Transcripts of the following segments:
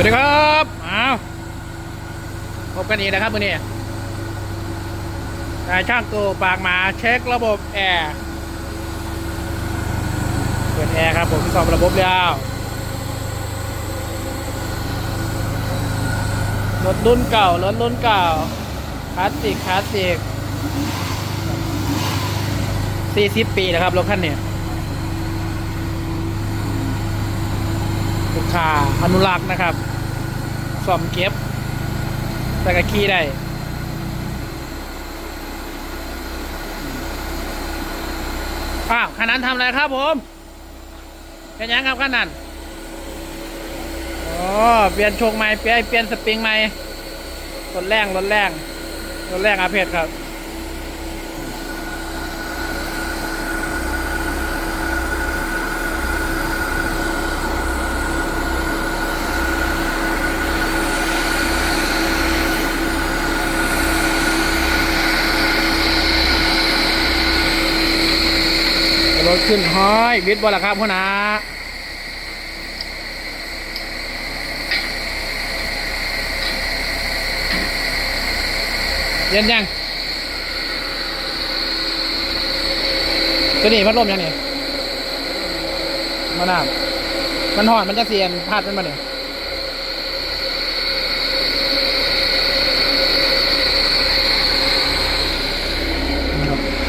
วัสดีครับอ้าวพบกันอีกนะครับวันนี้นายช่างตัวปากหมาเช็คระบบแอร์เปิดแอร์ครับผมทดสอบระบบแล้วรถรุ่นเก่ารถรุ่นเก่าคลาสสิกคลาสสิก40 ปีนะครับรถคันนี้ ลูกค้าอนุรักษ์นะครับซ่อมเก็บแต่ก็ขี่ได้อ้าวคันนั้นทำอะไรครับผมเป็นยังครับคันนั้นอ๋อเปลี่ยนโชคใหม่เปลี่ยนเปลี่ยนสปริงใหม่รถแรงรถแรงรถแรงอาเพชรครับ ขึ้นห้อยวิทย์บ่ละครับพ่อนาเย็นยังตัวนี้พัดลมยังนี่มาน้ำมันหอนมันจะเสียนพาดมันมาเนี่ย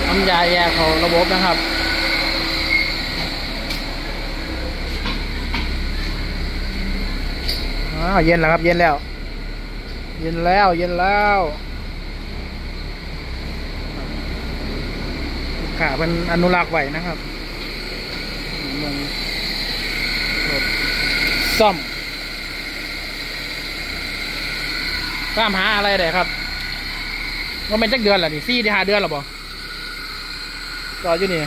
น้ำยาแยกเขาระบบนะครับ อ้าวเย็นแล้วครับ เย็นแล้ว เย็นแล้ว เย็นแล้วขาเป็นอนุรักษ์ไว้นะครับมองซ่อมตามหาอะไรเด้ครับว่าเป็นจักเดือนหรอนี่ซี่ที่หาเดือนหรอบ่จออยู่นี่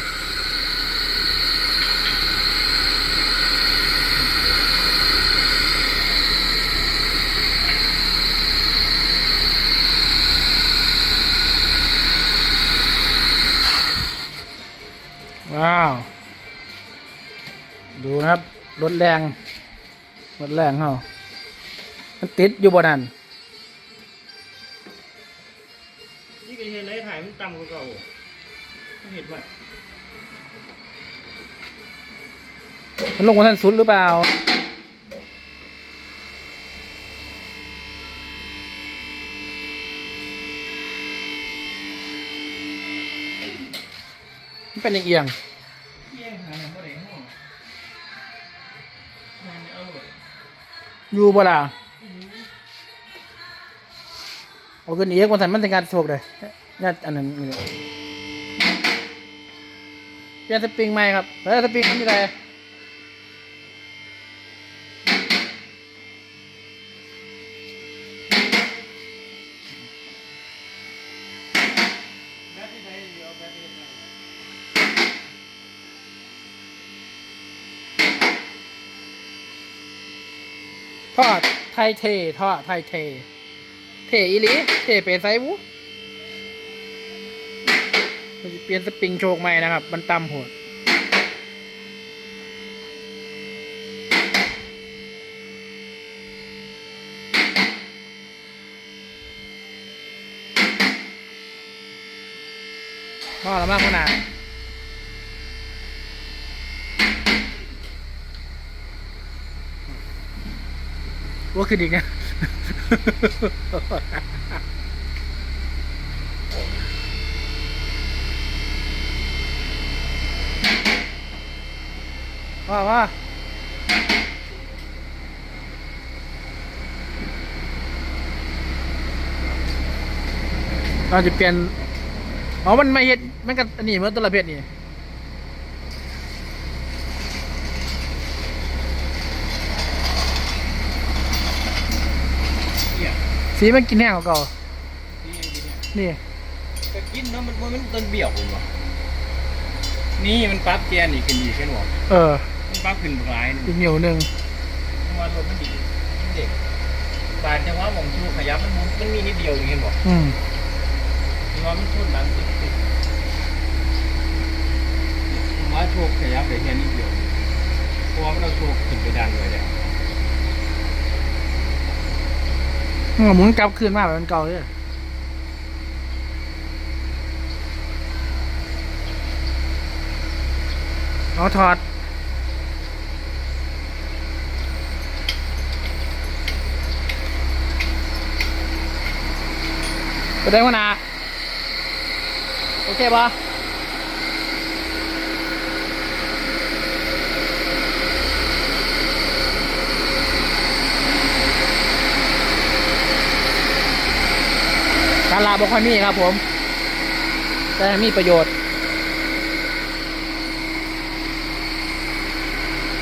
รถแรงรถแรงเขามันติดอยู่บนนั้นนี่ก็เห็นไรถ่ายมันต่ำกว่าเก่าไม่เห็นว่ามันลงบนนั้นสุดหรือเปล่ามันเป็นเอียง อยู่บ่ล่ะเอาขึ้นเอียกวันสันมันเป็นการโชกเลยญาติอันนั้นนี่เปลี่ยนสปริงใหม่ครับเฮ้ยสปริงมันอะไร ทอดไทยเททอดไทยเท เทอีหลีเทเป็นไซบุมันจะเปลี่ยนสปริงโชคใหม่นะครับ มันต่ำโหดพ่อแล้วมากขนาด ว่าคือดีไงว่าว่าเราจะเปลี่ยน อ๋อ มันไม่เห็ด มันก็อันนี้มันตัวละเพศนี่ เนี่ย สีมันกินแห้งกว่าเก่านี่เองดิเนี่ยนี่ก็กินเนาะมันมันต้นเบี่ยวผมวะนี่มันปรั๊บแกนนี่ขึ้นดีขึ้นหรอเออ มันปรั๊บขึ้นหลายหนึงอีกเหนียวหนึ่งเพราะว่ารถมันดีมันเด็กบานจังหวะมองชูขยับมันมุนมันมีนิดเดียวอย่างเงี้ยบอกอืมจังหวะมันชนหลังติดติดผมว่าโชคขยับได้แค่นิดเดียวเพราะว่ามันเอาโชคขึ้นไปดันไว้แล้ว อืม หมุนกลับคืนมาแบบมันเก่าเลยเอาถอด ไปได้วะนาโอเคปะการลาบอค่อยมีครับผม แต่มีประโยชน์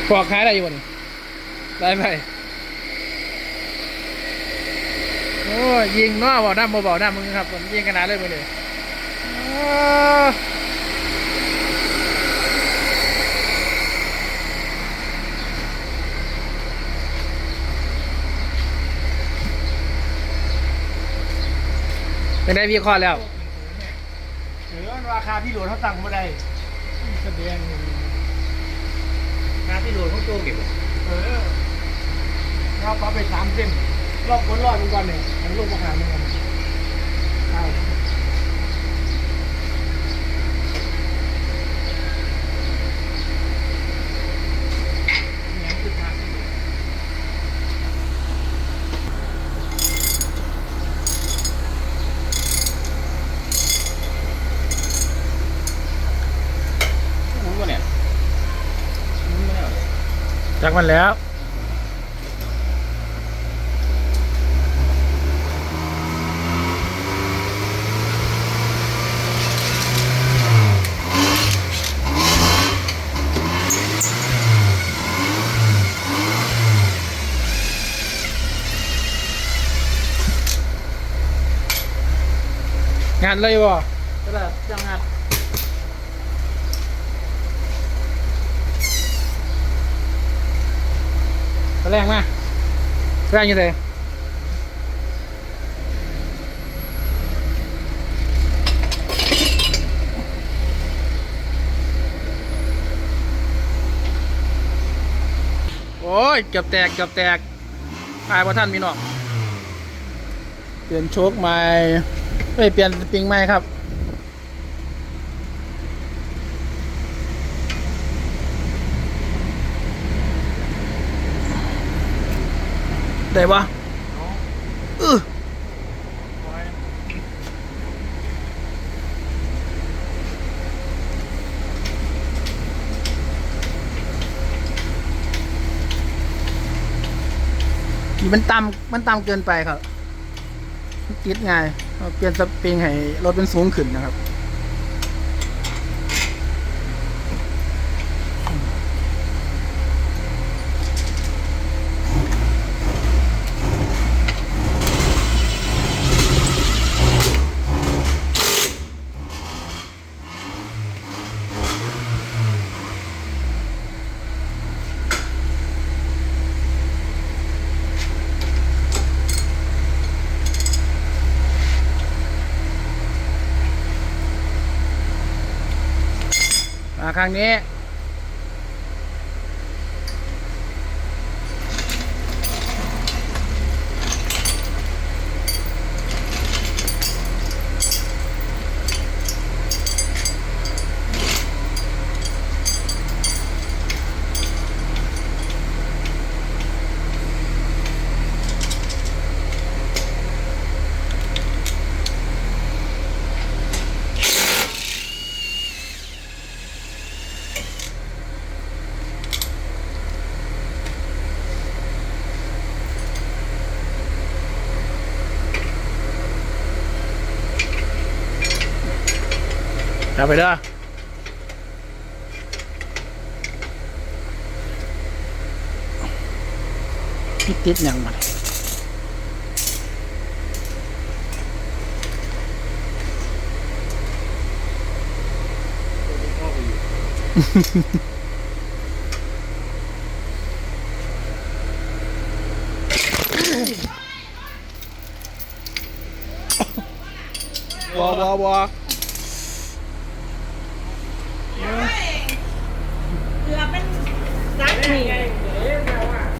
พอกขายได้อยู่นี่ได้ไหมโอ้ยยิงเนาะบอกน้ำบ่บอกน้ำมึงครับผมยิงขนาดเลยมึงเลย โอ้เป็นได้วิเคราะห์แล้วหรือว่าราคาที่หลวงเขาสั่งมาได้แสดงงานที่โดนเขาโจมเก็บเออเราปั๊บไปสามเส้นรอบคนรอดทุกวันเนี่ยทั้งลูกประหารเหมือนกันใช่ หมุนวะเนี่ยหมุนมาแล้ว จักมันแล้วงานเลยวะก็ได้จังงาน แรงมากแรงอยู่เลยโอ้ยเกือบแตกเกือบแตกตายเพราะท่านมีนอกเปลี่ยนโชคใหม่เอ้ยเปลี่ยนสปริงใหม่ครับ ได้ปะเออมันต่ำมันต่ำเกินไปครับติดง่ายเอาเปลี่ยนสปริงให้รถเป็นสูงขึ้นนะครับ ครั้งนี้ เอาไปเด้อพี่ติด ยั